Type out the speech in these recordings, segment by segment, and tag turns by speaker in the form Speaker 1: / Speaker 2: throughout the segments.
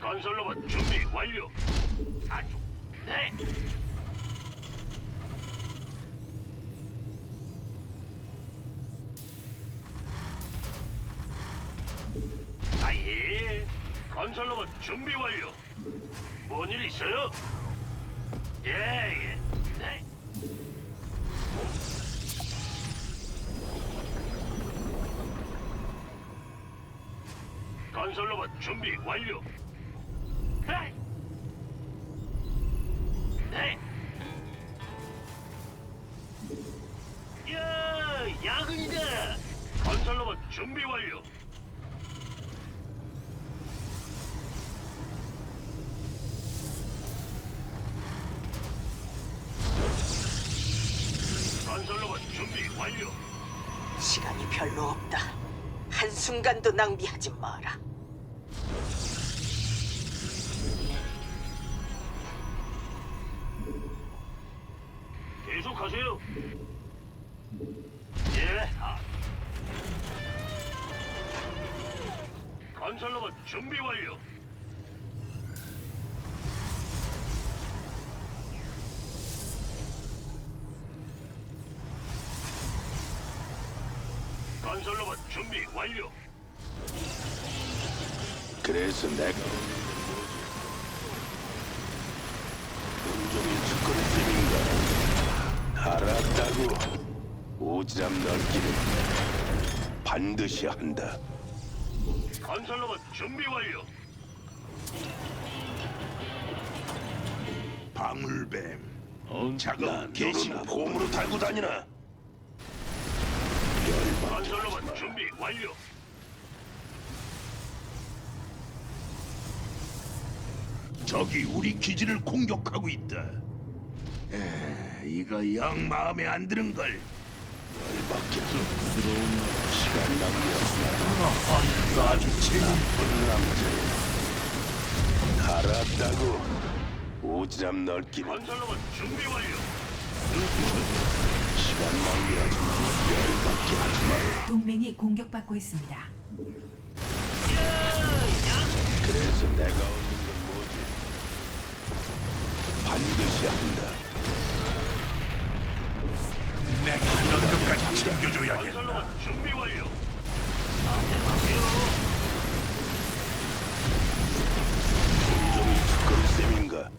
Speaker 1: 건설로봇 준비 완료. 아주 네. 아예. 건설로봇 준비 완료. 뭔 일 있어요? 예 예. 네. 건설로봇 준비 완료. 건설로봇 준비 완료.
Speaker 2: 시간이 별로 없다. 한순간도 낭비하지 마라.
Speaker 1: 계속하세요. 예. 아. 건설로봇 준비 완료. 건설로봇 준비 완료.
Speaker 3: 그래서 내가 온종일 짓거릴 셈인가 알았다고 오지랖 넓기는 반드시 한다
Speaker 1: 건설로봇 준비 완료.
Speaker 3: 방울뱀
Speaker 4: 난
Speaker 3: 작업 개시 폼으로 달고 다니나
Speaker 1: 준비 완료.
Speaker 3: 적이 우리 기지를 공격하고 있다. 에, 이거 영 마음에 안 드는 걸. 열받게
Speaker 4: 부드러운
Speaker 3: 시간 낭비하지 이거 아주 재밌는 남자. 알았다고 오지랖 넓기는.
Speaker 1: 건설로봇 준비 완료.
Speaker 3: 시간 낭비하지 마. 열받게
Speaker 5: 동맹이 공격받고 있습니다.
Speaker 3: 그래서 내가 얻는 건 뭐지 반드시 한다 내가 것까지 챙겨줘야겠다
Speaker 1: 건설로봇 준비 완료.
Speaker 3: 셈인가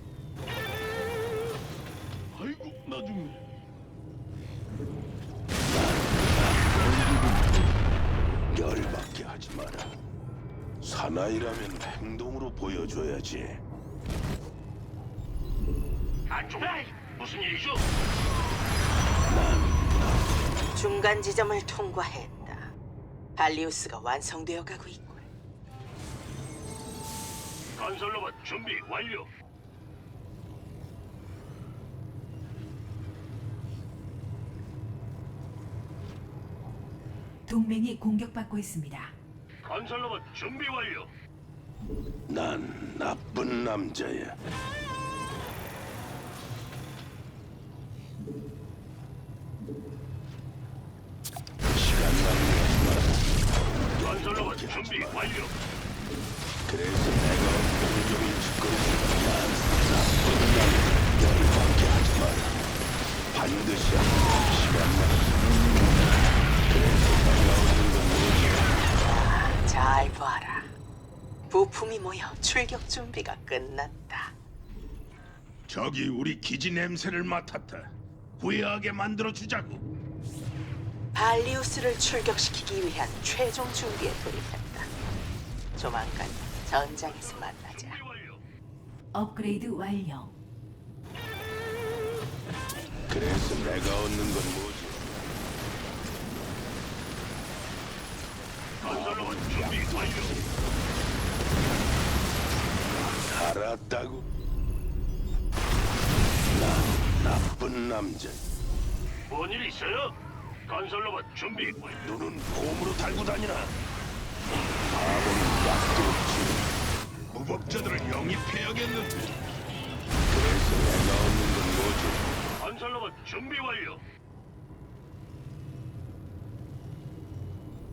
Speaker 4: 아이고 나중에
Speaker 3: 열받게 하지 마라 사나이라면 행동으로 보여줘야지
Speaker 1: 안쪽. 무슨 일이죠?
Speaker 2: 중간 지점을 통과했다. 발리우스가 완성되어 가고 있군.
Speaker 1: 건설로봇 준비 완료.
Speaker 5: 동맹이 공격받고 있습니다.
Speaker 1: 건설로봇 준비 완료.
Speaker 3: 난 나쁜 남자야. 시간 낭비하지 마라.
Speaker 1: 건설로봇 준비 완료.
Speaker 3: 그래서 내가 온종일 짓거리지 난 나쁜 남자 열받게 하지 마라. 반드시 한다 시간 낭비
Speaker 2: 잘 봐라. 부품이 모여 출격 준비가 끝났다.
Speaker 3: 적이 우리 기지 냄새를 맡았다. 후회하게 만들어 주자고.
Speaker 2: 발리우스를 출격시키기 위한 최종 준비에 돌입했다. 조만간 전장에서 만나자.
Speaker 5: 업그레이드 완료.
Speaker 3: 그래서 내가 얻는 건 뭐지?
Speaker 1: 건설로봇 준비 완료.
Speaker 3: 알았다고? 난 나쁜 남자.
Speaker 1: 뭔일 있어요? 건설로봇 준비 완료.
Speaker 3: 눈은 곰으로 달고 다니나? 바보는 약도 없지. 무법자들을 영입해야겠는데. 그래서 내가 얻는 건 뭐지?
Speaker 1: 건설로봇 준비 완료.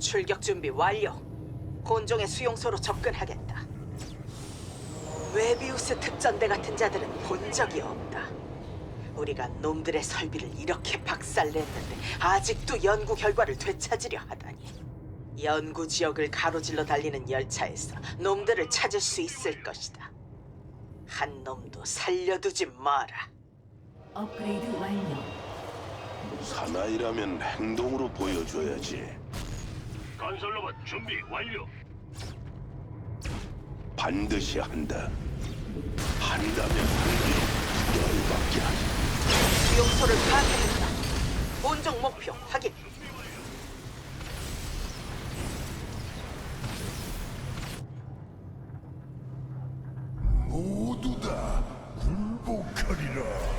Speaker 2: 출격 준비 완료. 혼종의 수용소로 접근하겠다. 웨비우스 특전대 같은 자들은 본 적이 없다. 우리가 놈들의 설비를 이렇게 박살냈는데 아직도 연구 결과를 되찾으려 하다니. 연구 지역을 가로질러 달리는 열차에서 놈들을 찾을 수 있을 것이다. 한 놈도 살려두지 마라.
Speaker 5: 업그레이드 완료.
Speaker 3: 사나이라면 행동으로 보여줘야지.
Speaker 1: 건설로봇 준비 완료.
Speaker 3: 반드시 한다. 한다면 한다. 열받게 하지.
Speaker 2: 수용소를 파괴했다. 본종 목표 확인.
Speaker 3: 모두 다 굴복하리라.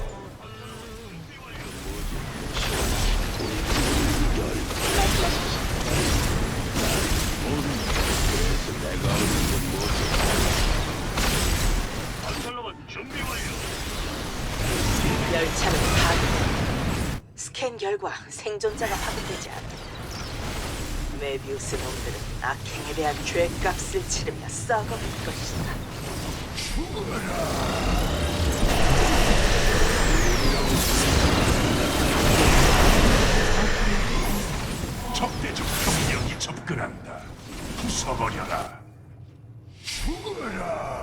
Speaker 1: 준비 완료.
Speaker 2: 열차는 파괴. 스캔 결과 생존자가 확인되지 않아. 메비우스 놈들은 악행에 대한 죄값을 치르며 썩어갈 것이다.
Speaker 3: 적대적 병력이 접근한다. 부숴버려라. 죽어라.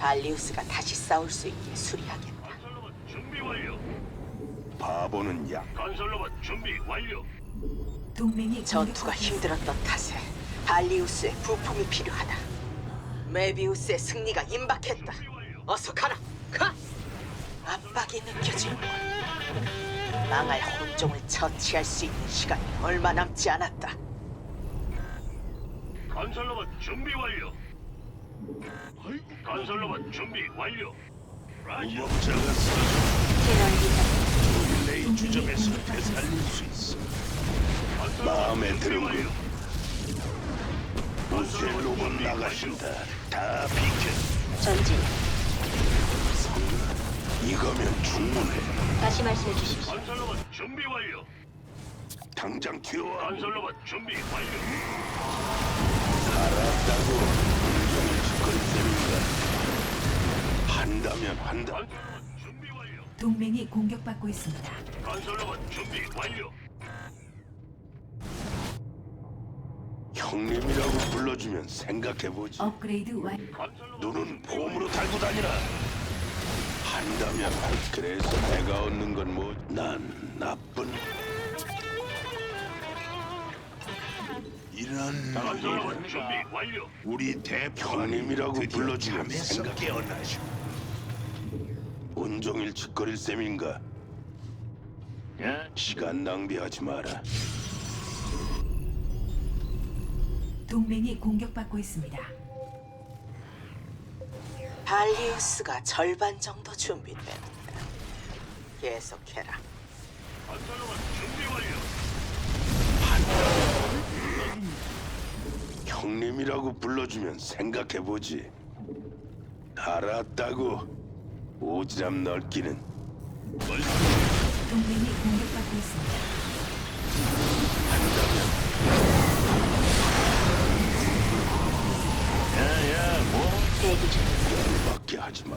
Speaker 2: 발리우스가 다시 싸울 수 있게 수리하겠다.
Speaker 1: 건설로봇 준비 완료.
Speaker 3: 바보는 약.
Speaker 1: 건설로봇 준비 완료.
Speaker 5: 동맹이
Speaker 2: 전투가 힘들었던 탓에 발리우스의 부품이 필요하다. 메비우스의 승리가 임박했다. 어서 가라. 가. 압박이 느껴지는군. 망할 혼종을 처치할 수 있는 시간이 얼마 남지 않았다.
Speaker 1: 건설로봇 준비 완료. 건설로봇 준비 완료. 라자.
Speaker 3: 무법자가 쓰러져 레이 주점에서 되살릴 수 있어. 마음에 드는군. 무쇠 로봇 나가신다. 다 비켜.
Speaker 6: 전진.
Speaker 3: 이거면 충분해.
Speaker 6: 다시 말씀해 주십시오.
Speaker 1: 건설로봇 준비 완료.
Speaker 3: 당장 튀어와.
Speaker 1: 건설로봇 준비 완료.
Speaker 3: 알았다고. 셈인가. 한다면 한다.
Speaker 1: 건설로봇 준비 완료.
Speaker 5: 동맹이 공격받고 있습니다.
Speaker 1: 건설로봇 준비 완료.
Speaker 3: 형님이라고 불러주면 생각해보지.
Speaker 5: 업그레이드 완.
Speaker 3: 눈은 봄으로 달고 다니라. 한다면 할. 그래서 내가 얻는 건 뭐? 난 나쁜. 이런
Speaker 1: 건설로봇 준비 완료.
Speaker 3: 우리 대표님이라고 불러주면 생각해어나시오. 온종일 짓거릴 셈인가? 시간 낭비하지 마라.
Speaker 5: 동맹이 공격받고 있습니다.
Speaker 2: 발리우스가 절반 정도 준비됐다. 계속해라.
Speaker 1: 건설로봇 준비 완료.
Speaker 3: 형님이라고 불러주면 생각해보지. 알았다고. 오지랖 넓기는
Speaker 5: 동맹이 공격받고 있습니다.
Speaker 3: 열받게 하지 마.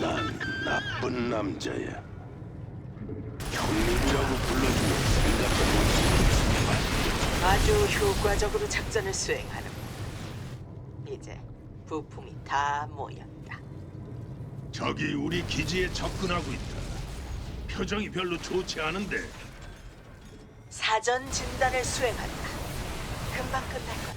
Speaker 3: 난 나쁜 남자야. 형님이라고 생각해보지.
Speaker 2: 아주 효과적으로 작전을 수행하는. 이제 부품이 다 모였다.
Speaker 3: 적이 우리 기지에 접근하고 있다. 표정이 별로 좋지 않은데
Speaker 2: 사전 진단을 수행한다. 금방 끝날 거다.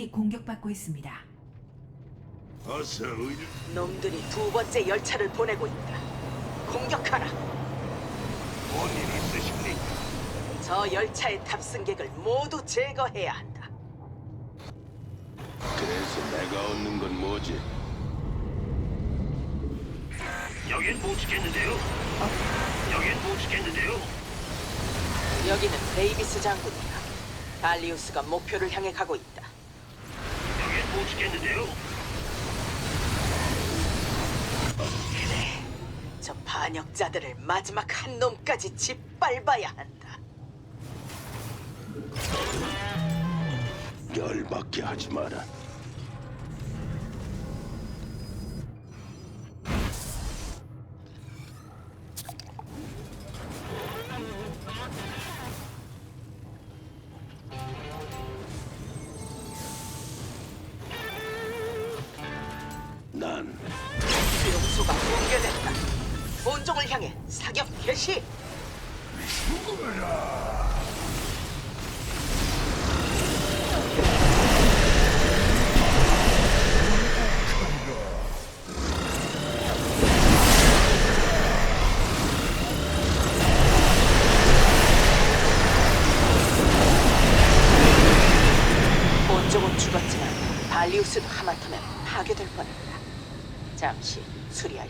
Speaker 5: 동맹이 공격받고 있습니다.
Speaker 3: 어서 의
Speaker 2: 놈들이 두 번째 열차를 보내고 있다. 공격하라.
Speaker 3: 뭔일 있으십니까?
Speaker 2: 저 열차의 탑승객을 모두 제거해야 한다.
Speaker 3: 그래서 내가 얻는 건 뭐지?
Speaker 1: 여긴 못 지켰는데요. 여긴 못 지켰는데요.
Speaker 2: 여기는 데이비스 장군이다. 발리우스가 목표를 향해 가고 있다.
Speaker 1: 못 지켰는데요.
Speaker 2: 저 반역자들을 마지막 한 놈까지 짓밟아야 한다.
Speaker 3: 열받게 하지 마라.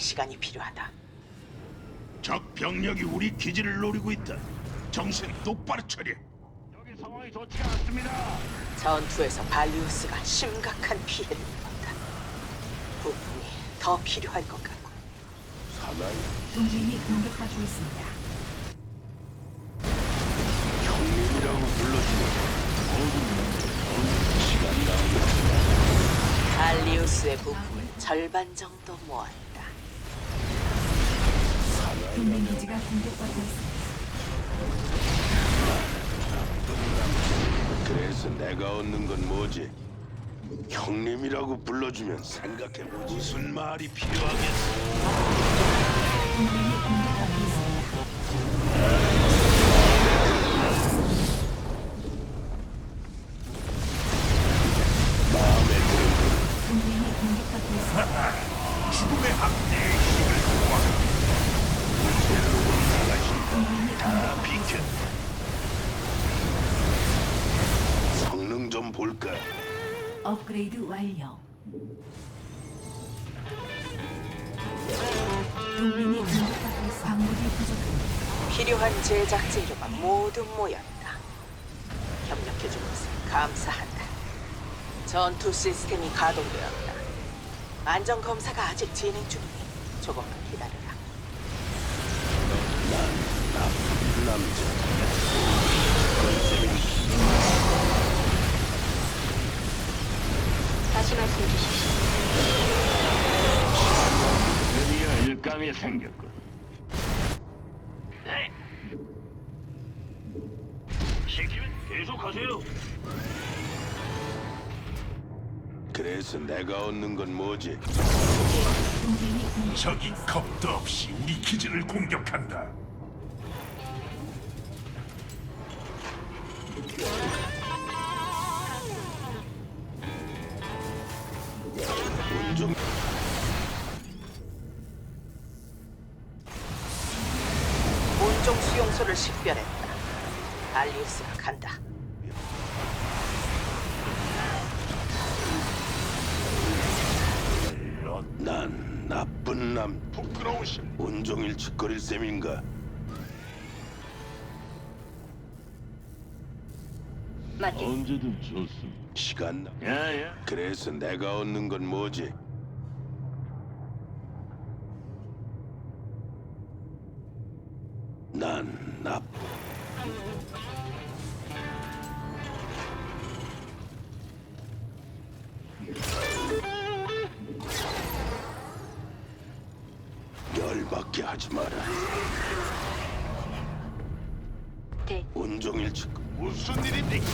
Speaker 2: 시간이 필요하다.
Speaker 3: 적 병력이 우리 기지를 노리고 있다. 정신 똑바로 차려.
Speaker 1: 여기 상황이 좋지 않습니다.
Speaker 2: 전투에서 발리우스가 심각한 피해를 입었다. 부품이 더 필요할 것 같고
Speaker 3: 사나이
Speaker 5: 동맹이 공격받고 있습니다.
Speaker 3: 형님이라고 불러주면 시간 낭비.
Speaker 2: 발리우스의 부품을 절반 정도 모았다.
Speaker 5: 동맹 기지가 공격받고 있습니다.
Speaker 3: 그래서 내가 얻는 건 뭐지? 형님이라고 불러주면 생각해보지. 무슨 말이 필요하겠어?
Speaker 5: 동맹이 공격받고 있습니다.
Speaker 2: 필요한 제작 재료가 모두 모였다. 협력해준 것을 감사한다. 전투 시스템이 가동되었다. 안전 검사가 아직 진행 중이니 조금만 기다려라.
Speaker 3: 남자.
Speaker 6: 다시 말씀해 주십시오.
Speaker 1: 드디어 일감이 생겼군. 시키면 계속하세요.
Speaker 3: 그래서 내가 얻는 건 뭐지?
Speaker 7: 적이 겁도 없이 우리 기지를 공격한다.
Speaker 2: 발리우스가 간다.
Speaker 3: 난 나쁜 남. 부끄러우시. 온종일 짓거릴 셈인가?
Speaker 6: 맞게
Speaker 4: 언제든 좋습니다.
Speaker 3: 시간 나.
Speaker 1: 야야.
Speaker 3: 그래서 내가 얻는 건 뭐지? 난 하지 마라. 장난을 치고
Speaker 1: 무슨 일입니까?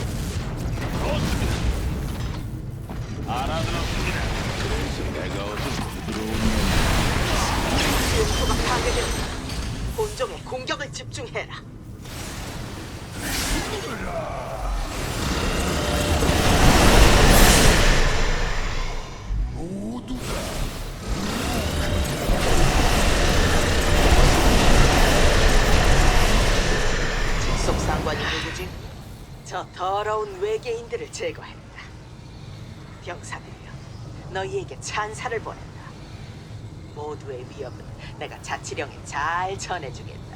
Speaker 1: 좋습니다. 알아들었습니다.
Speaker 3: 그래서 내가 어떻게
Speaker 2: 수용소가 파괴된다. 본종의 공격을 집중해라.
Speaker 7: 모두
Speaker 2: 외계인들을 제거했다. 병사들이여, 너희에게 찬사를 보낸다. 모두의 위협은 내가 자치령에 잘 전해주겠다.